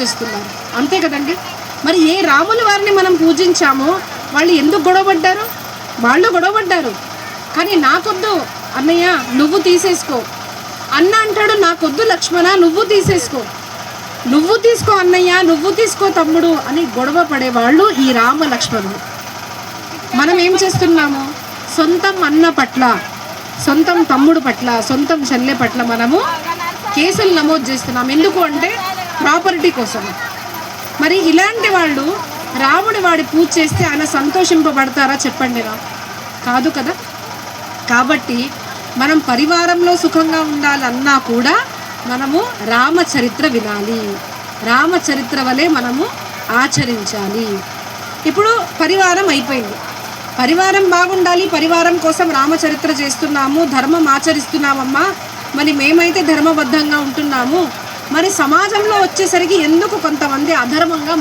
చేస్తున్నారు. అంతే కదండి? మరి ఏ రాముల వారిని మనం పూజించామో వాళ్ళు ఎందుకు గొడవపడ్డారు వాళ్ళు గొడవపడ్డారు కానీ నాకొద్దు. అన్నయ్య నువ్వు తీసేసుకో. అన్న అంటాడు నాకొద్దు లక్ష్మణ నువ్వు తీసేసుకో. నువ్వు తీసుకో అన్నయ్య నువ్వు తీసుకో తమ్ముడు అని గొడవ పడేవాళ్ళు ఈ రామ లక్ష్మణుడు మనం ఏం చేస్తున్నాము? సొంతం అన్న పట్ల సొంతం తమ్ముడు పట్ల సొంతం చెల్లె పట్ల మనము కేసులు నమోదు చేస్తున్నాం ఎందుకు అంటే ప్రాపర్టీ కోసం. మరి ఇలాంటి వాళ్ళు రాముడి వాడి పూజ చేస్తే ఆయన సంతోషింపబడతారా చెప్పండి రా. కాదు కదా. కాబట్టి మనం పరివారంలో సుఖంగా ఉండాలన్నా కూడా మనము రామచరిత్ర వినాలి. రామచరిత్ర వలె మనము ఆచరించాలి. ఇప్పుడు పరివారం అయిపోయింది. పరివారం బాగుండాలి పరివారం కోసం రామచరిత్ర చేస్తున్నాము ధర్మం ఆచరిస్తున్నామమ్మా. మరి మేమైతే ధర్మబద్ధంగా ఉంటున్నాము. మరి సమాజంలో వచ్చేసరికి ఎందుకు కొంతమంది అధర్మంగా